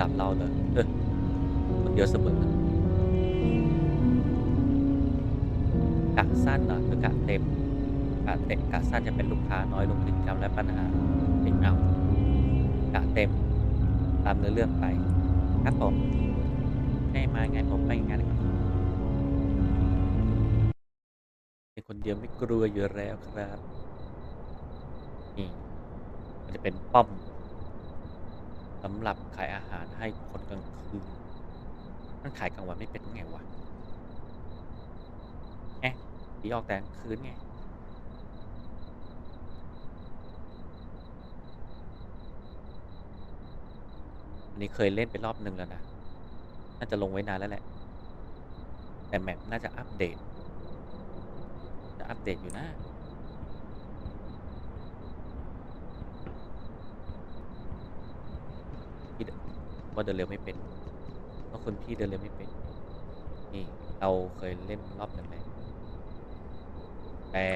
ดับเราเลยเออคนเดียวเสมอกะสั้นเหรอหรือกะเต็มกะเต็มกะสั้นจะเป็นลูกค้าน้อยลงถึงจำและปัญหาเด็กเอากะเต็ม ตามเนื้อเรื่องไป ครับผมให้มาไงผมไปงั้นครับเป็นคนเดียวไม่กลัวอยู่แล้วครับนี่มันจะเป็นป้อม สำหรับขายอาหารให้คนกลางคืนมันขายกลางวันไม่เป็นไงวะแอะผีออกแต่กลางคืนไงอันนี้เคยเล่นไปรอบหนึ่งแล้วนะ น่าจะลงไว้นานแล้วแหละ แต่แมปน่าจะอัปเดต จะอัปเดตอยู่นะ พี่เด ว่าเดินเร็วไม่เป็นเพราะคนพี่เดินเร็วไม่เป็น นี่เราเคยเล่นรอบหนึ่งเลยแต่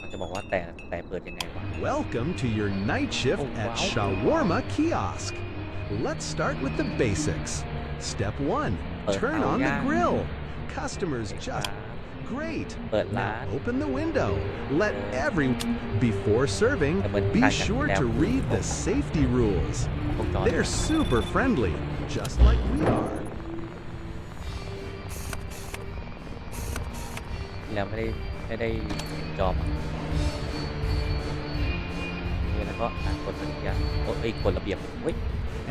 มันจะบอกว่าแต่แต่เปิดยังไงวะ Welcome to your night shift Oh, at wow. Shawarma Kiosk. Let's start with the basics. Step one, ปิด turn เตา on the ย่าง grill. Customers ครั just บ great. เปิดร้า Now น open the window. Let Uh, every before serving, แต่เหมือน be ต่างจาก sure แล้ว to read the safety rules. วงจร They're super friendly, just like we are. แล้วไม่ได้ไม่ได้จอมอะนี่ แล้วก็อ่านกฎสัญญาโอ้ยกฎระเบียบเฮ้ย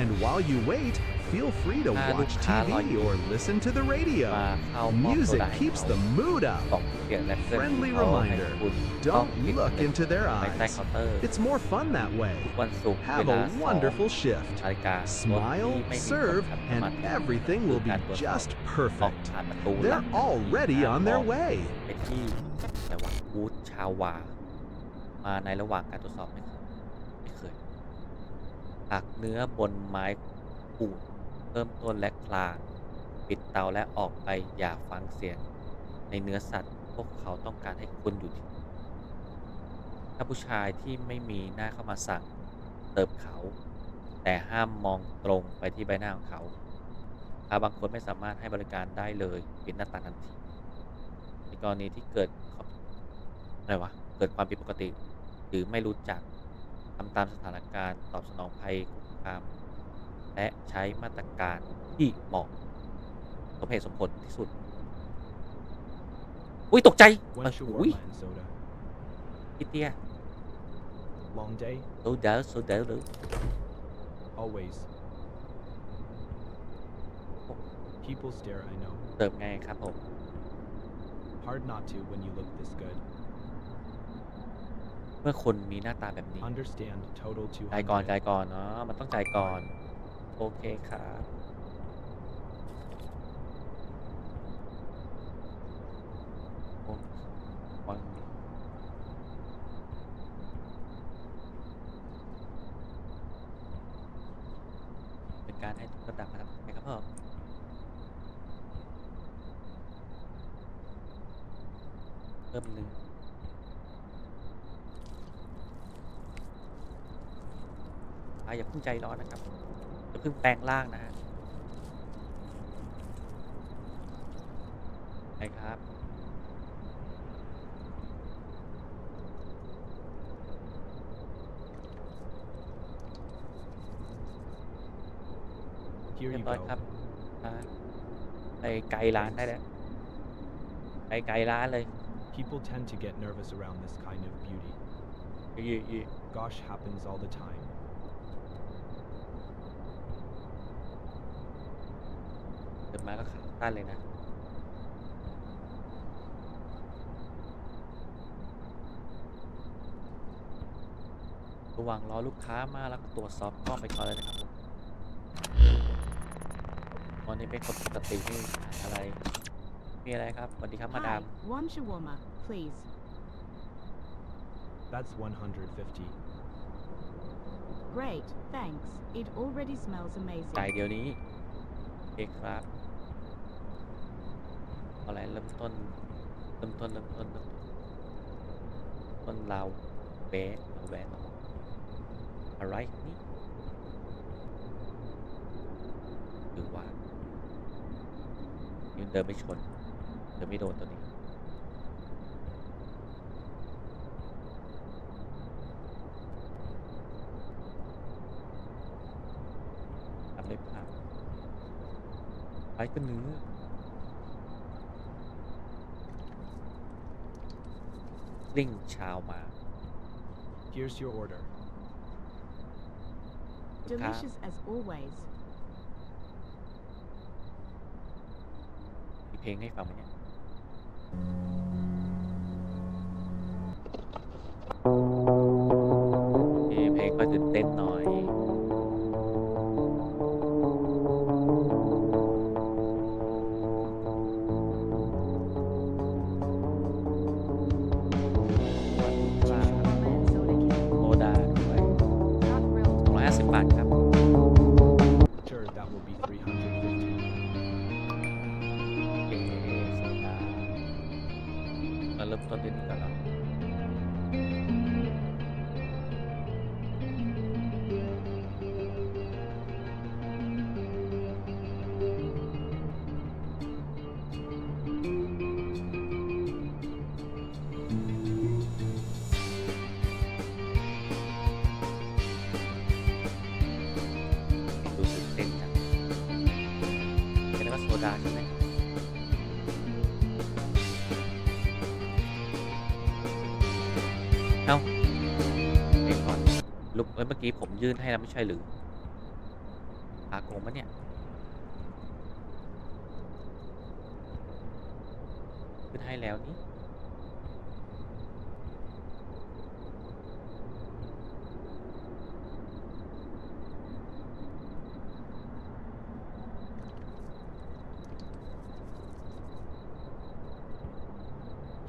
And while you wait, feel free to Ah, watch look, ah, TV like- or listen to the มา radio. เข้าป้อมโซ Music ดาให้ keeps เขา the mood up. บอกเกียรติและเพื่อน Friendly เขาให้ reminder คุณต้อง Don't ปิด look เน็ต into their ไปใต้ eyes. เคาน์เตอร์ It's more fun that way. วันศุกร์เว Have ลา a สอง wonderful shift. นาฬิการถที่ Smile, ไม่มีคน serve, ขับเข้า and มา everything will be การตรวจสอบ just ออก perfect. ผ่านประตูหลัง They're already on their way. ไปที่แต่ว่าวูดชาวา มาในระหว่างการตรวจสอบไม่เคยไม่เคย ตักเนื้อบนไม้ขูดเริ่มต้นและกลาง ปิดเตาและออกไปอย่าฟังเสียง ในเนื้อสัตว์ พวกเขาต้องการให้คุณอยู่ที่ ถ้าผู้ชายที่ไม่มีหน้าเข้ามาสั่ง เติบเขา แต่ห้ามมองตรงไปที่ใบหน้าของเขาถ้าบางคนไม่สามารถให้บริการได้เลยปิดหน้าต่างทันทีในกรณีที่เกิดอะไรวะเกิดความผิดปกติ หรือไม่รู้จัก ทำตามสถานการณ์ ตอบสนองภัยคุกคาม และใช้มาตรการที่เหมาะสมเหตุสมผลที่สุด อุ้ยตกใจ One เอ้ย shawarma อุ้ย and soda. พี่เตี้ย Long day? โซดาโซดาเลย Always. People stare, I know. เติมไงครับผม Hard not to when you look this good. เมื่อคนมีหน้าตาแบบนี้ Understand total จ่ายก่อน 200. จ่ายก่อนเนาะมันต้องจ่ายก่อน โอเคครับโอ้วังเป็นการให้ทุกระดับนะครับไหมครับผมเพิ่มหนึ่ง อะอย่าเพิ่งใจร้อนนะครับอย่าเพิ่งแปลงร่างนะฮะใช่ครับ Here เรีย you บร้อย go. ครับอ่าไปไกลร้านได้แล้วไปไกลร้านเลย People tend to get nervous around this kind of beauty. ยืยื Gosh happens all the time. เดิน มาก็ขาตั้นเลยนะระหว่างรอลูกค้ามาแล้วก็ตรวจสอบกล้องไปก่อนเลยนะครับผมวันนี้เป็นคนปกติที่ขายอะไร มีอะไรครับสวัสดีครับมาดาม Hi, one shawarma, please. That's 150. Great, thanks. It already smells จ่าย amazing. เดี๋ยวนี้โอเคครับเออะไรเริ่มต้นเริ่มต้นเริ่มต้นเริ่มต้นต้นเราเบสเราแวนอะไรนี่คือว่ายืนเดินไม่ชนเดินไม่โดนตัวนี้ทำได้ผ่านไปก็เนื้อ ลิงชาวมา Here's your order. ครับ Delicious as always. มีเพลงให้ฟังไหมเนี่ย กเอ้ยเมื่อกี้ผมยื่นให้แล้วไม่ใช่หรือพาโกงปะเนี่ยขึ้นให้แล้วนี่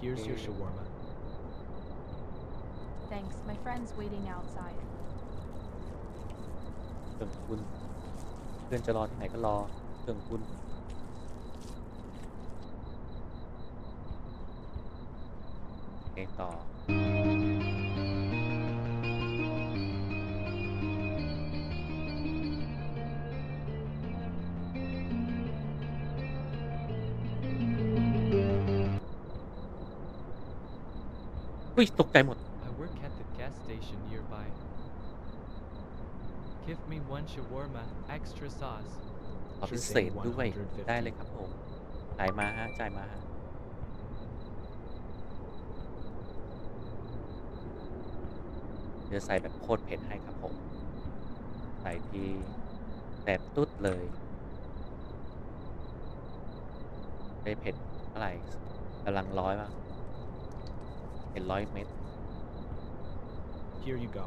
Here's your shawarma. Thanks, my friend's waiting outside. เรื่องคุณ เพื่อนจะรอที่ไหนก็รอเรื่องคุณ เองต่อ อุ้ย ตกใจหมด ขอพิ Sure เศ thing, ษด้วย150ได้เลยครับผมจ่ายมาฮะจ่ายมาฮะเดี๋ยวใส่แบบโคตรเผ็ดให้ครับผม ใส่ทีแบบตุ๊ดเลยได้เผ็ดเท่าไหร่กำลังร้อยป่ะเผ็ดร้อยเม็ด Here you go.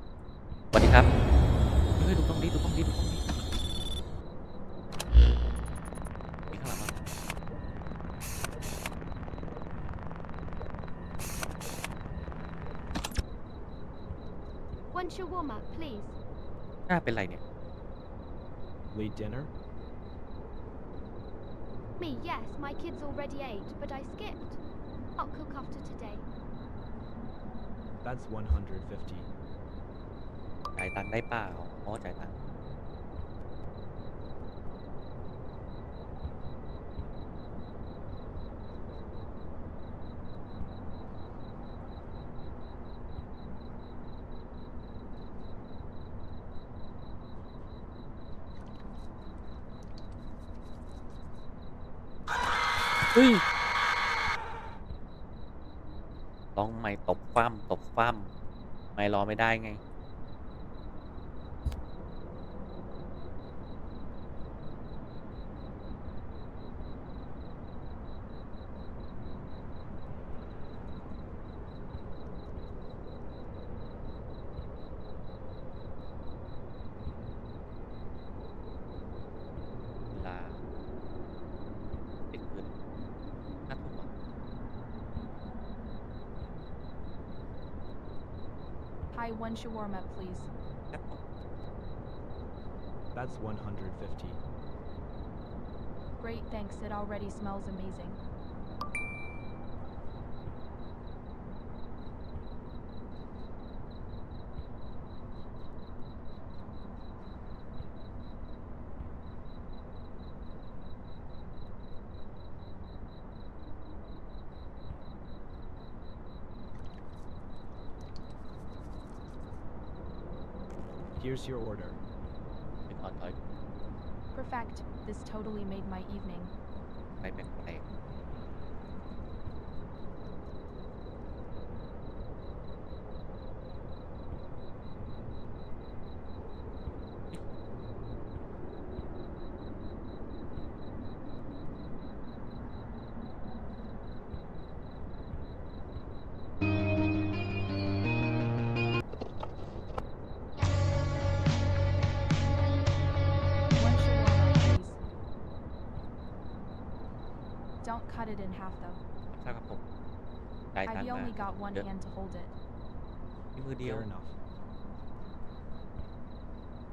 One shawarma, please. หน้าเป็นไรเนี่ย Late dinner? Me, yes, my kids already ate, but I skipped. I'll cook after today. That's 150. จ่ายตังค์ได้เปล่าอ๋อจ่ายตังค์ รอไม่ได้ไง Thai one shawarma, please. That's 150. Great, thanks. It already smells amazing. Here's your order. Perfect. This totally made my evening. cut it in half though. ๆทราบครับผมจ่ายตัง I've ค์มา only got one เยอะ hand to hold it. มีมือเดียว Fair enough.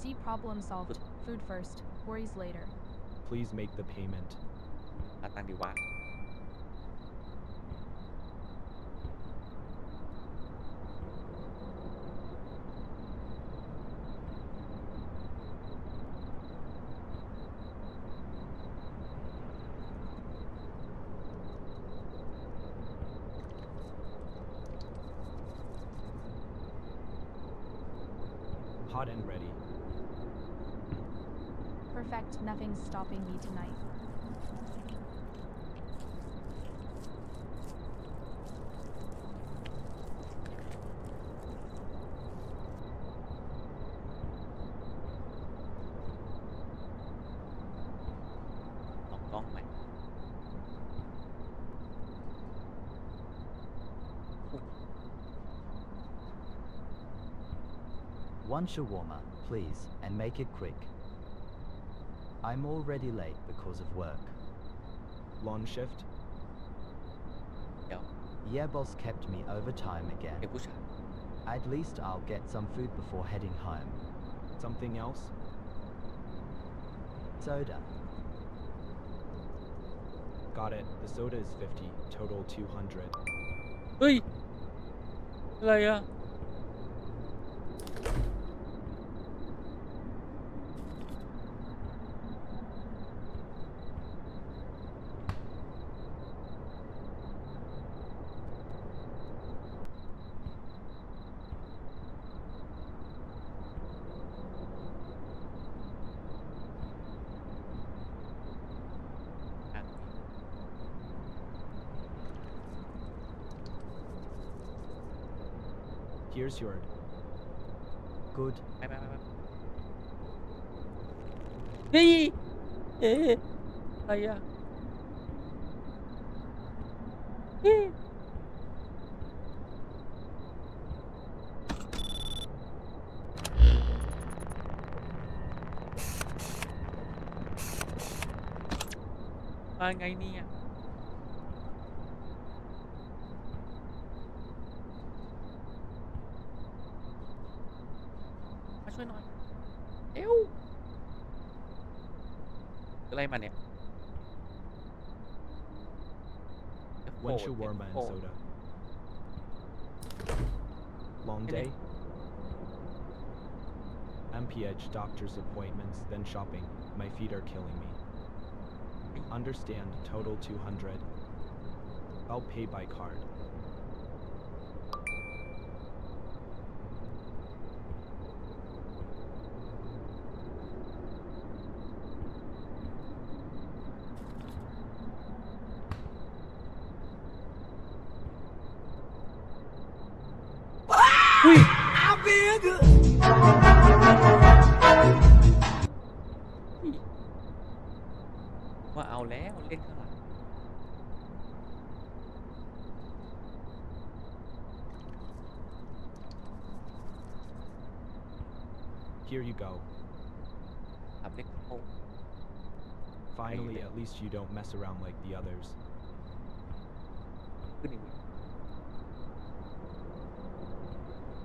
See, problem solved. Food first. Worries later. Please make the payment. หาตังค์ดีวะ Hot and ready. Perfect. Nothing's stopping me tonight. One warmer, please, and make it quick. I'm already late because of work. Long shift? Yeah. Yeah, boss kept me overtime again. At least I'll get some food before heading home. Something else? Soda. Got it. The soda is 50, total 200. Hey. Cái? Uh, assured. Good. Hey! Hey! Oh yeah. Hey! Pangai ni ah. ช่วยหน่อย เอ้วอะไรมาเนี่ย One F4 shawarma and F4 soda. Long Okay. day? MPH doctor's appointments, then shopping. My feet are killing me. Understand, total 200. I'll pay by card. เอาแล้วเล่นข้างหลัง Here you go. ทำเล็กเข้า Finally, there. at least you don't mess around like the others. ขึ้นอีกนิด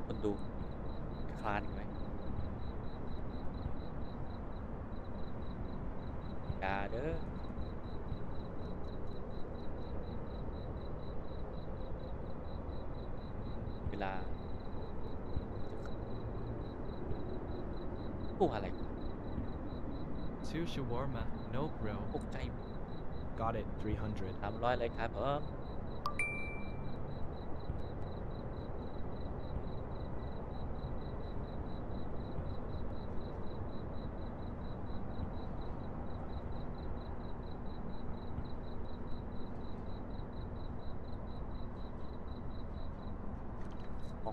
คนดูคลานอีกไหม อย่าเด้อ เวลาพูดอะไร Two shawarma, no grill. ตกใจ Got it, 300. สามร้อยเลยครับผม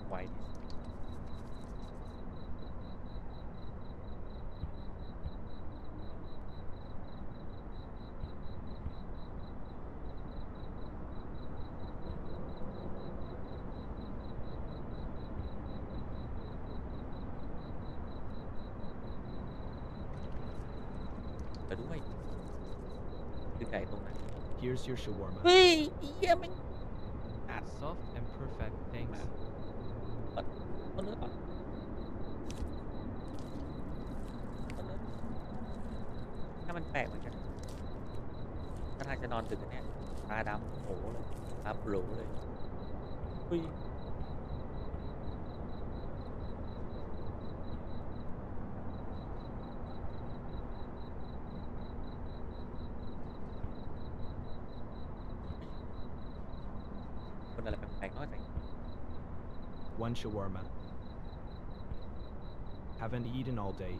มองไวที่สุดแต่ด้วยคือไก่ตรงนั้น Here's your shawarma. เฮ้ยไอ้เหี้ยแม่ง ถ้าทางจะนอนดึกอะเนี่ยตาดำโอ้เลยตาโปรเลยอุ้ยคนอะไรแปลกๆนอกจาก One shawarma. Haven't eaten all day.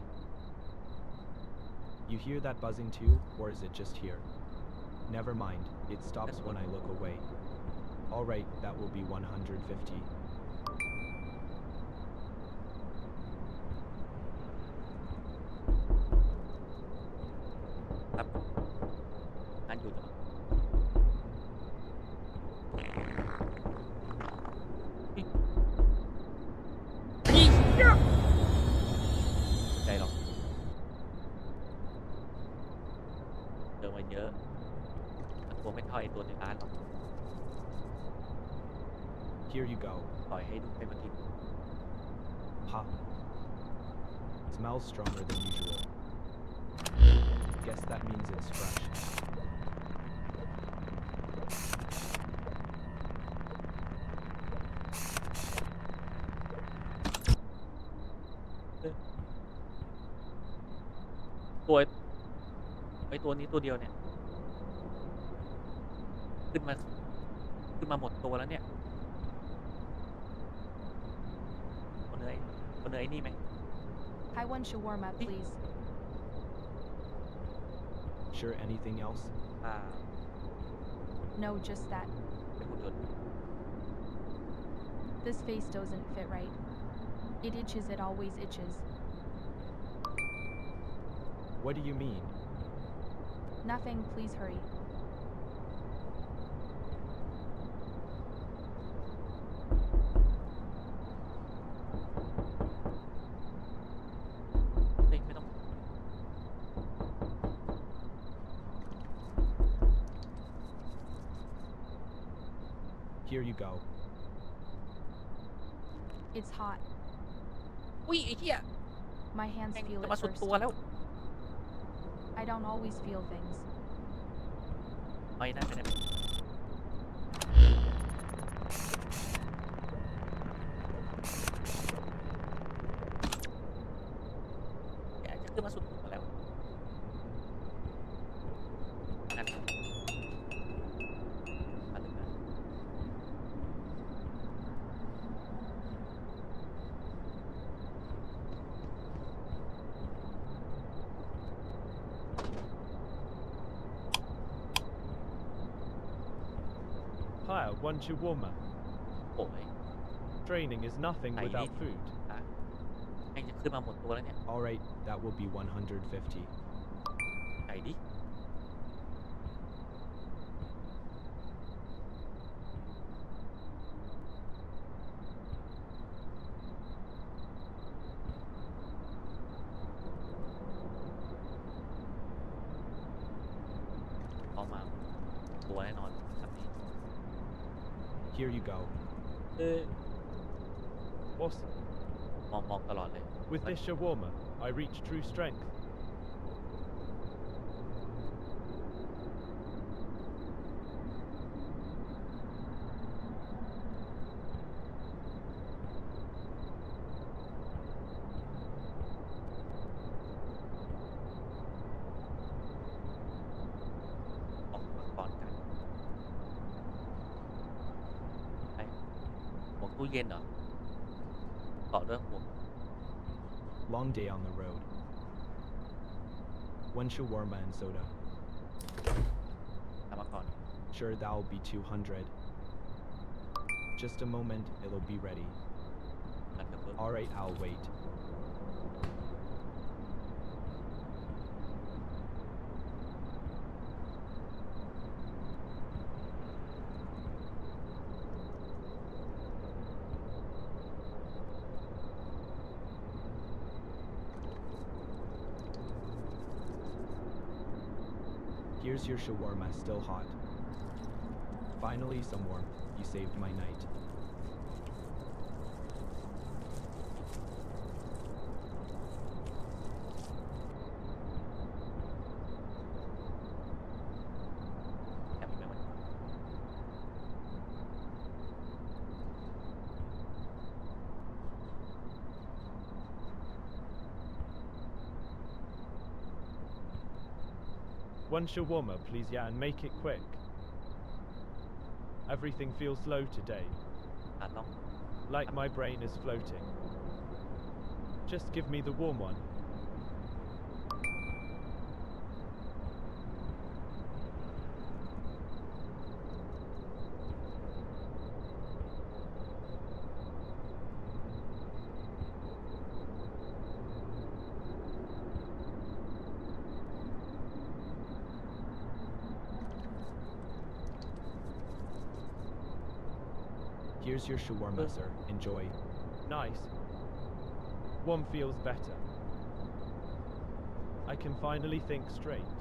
You hear that buzzing too, or is it just here? Never mind, it stops when I look away. Alright, that will be 150. nhớ ต่อเฮ้ยเฮ้ยเหี้ยใจหรอกเจอมาเยอะแต่กลัวไม่เท่าไอตัวในร้านหรอก Here you go. ปล่อยให้ดูไปมากิน Ha. Smells stronger than usual. Guess that means it's fresh. ตัวไอตัวนี้ตัวเดียวเนี่ย ขึ้นมา ขึ้นมาหมดตัวแล้วเนี่ยคนเนื้อไอ้คนเนื้อไอ้นี่ไหม I want shawarma, please. Sure, anything else? อ่า No, just that. เป็นหุ่นยนต์ This face doesn't fit right. It itches, it always itches. What do you mean? Nothing, please hurry. go. It's hot. We yeah. My hands Tänk, feel it first. Tuolla. I don't always feel things. oh you Aina enemmän. Hi, one shawarma. โอ้ย Training is nothing I without need- food. แม่งจะขึ้นมาหมดตัวแล้วเนี่ย Alright, that will be 150. With like, this shawarma, I reach true strength. yen Long day on the road. One shawarma and soda. Sure, that'll be 200. Just a moment, it'll be ready. Alright, I'll wait. Here's your shawarma, still hot. Finally, some warmth. You saved my night. One shawarma, please, yeah, and make it quick. Everything feels slow today. Like my brain is floating. Just give me the warm one. Here's your shawarma, uh. sir. Enjoy. Nice. One feels better. I can finally think straight.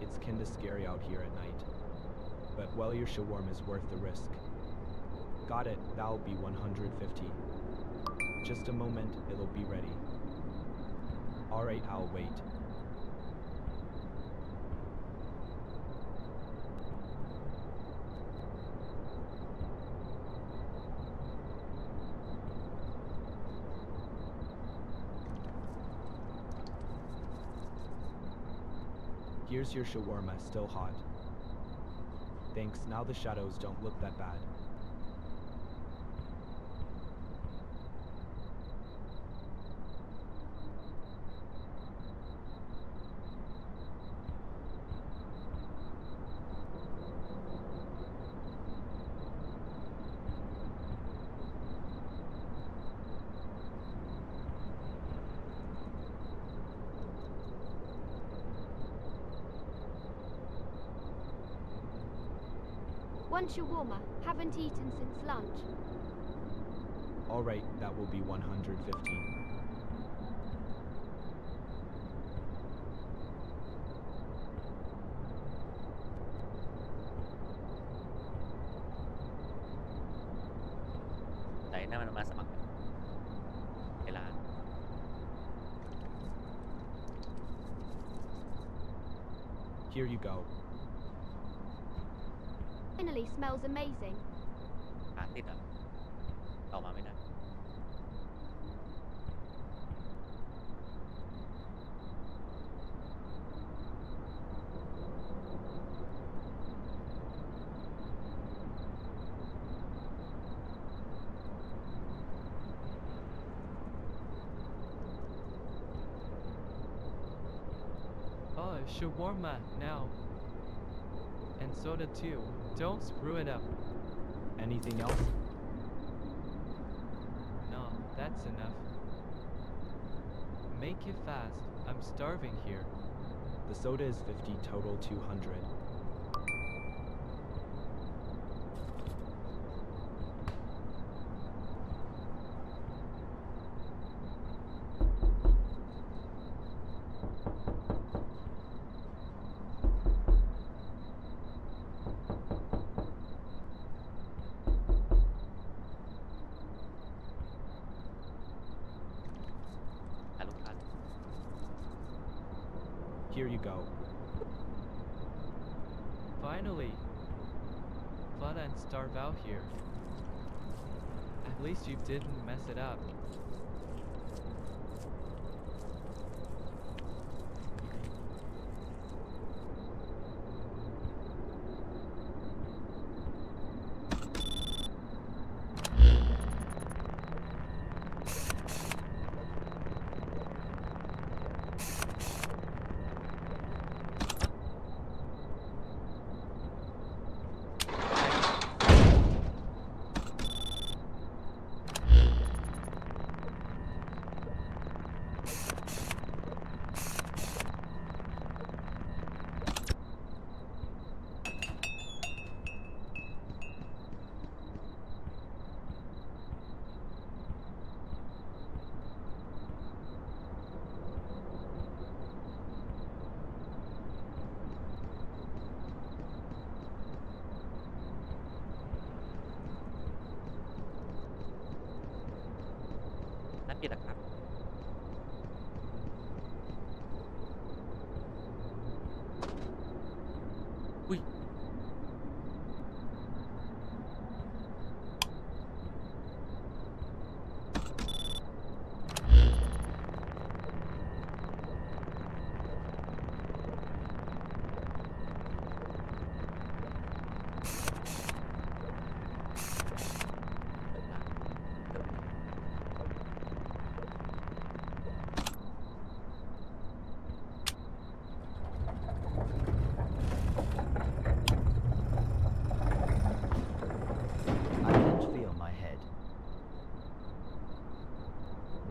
It's kinda scary out here at night. But well, your shawarma is worth the risk. Got it, that'll be 150. Just a moment, it'll be ready. Alright, I'll wait. Here's your shawarma, still hot. Thanks, now the shadows don't look that bad. One warmer, Haven't eaten since lunch. All right, that will be one hundred fifteen. Here you go Finally smells amazing. หาติดอ่ะออกมาไม่ได้ Oh, shawarma now. And soda too. Don't screw it up. Anything else? No, that's enough. Make it fast. I'm starving here. The soda is 50, total 200. Here you go. Finally. Fun and starve out here. At least you didn't mess it up.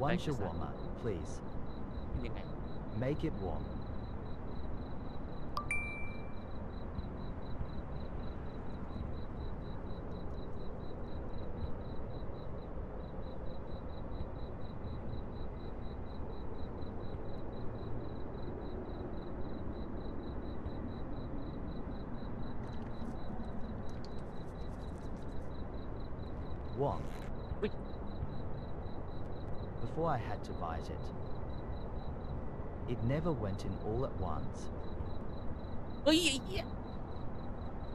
One Thank you, sir. shawarma, please. เป็นยังไง Make it warm. Warm. Had to bite it, it never went in all at once. เฮ้ยไอ้เหี้ย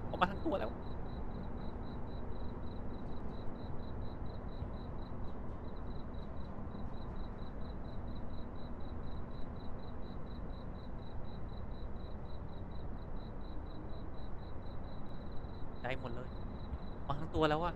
ออกมาทั้งตัวแล้ว ได้หมดเลยออกมาทั้งตัวแล้วอะ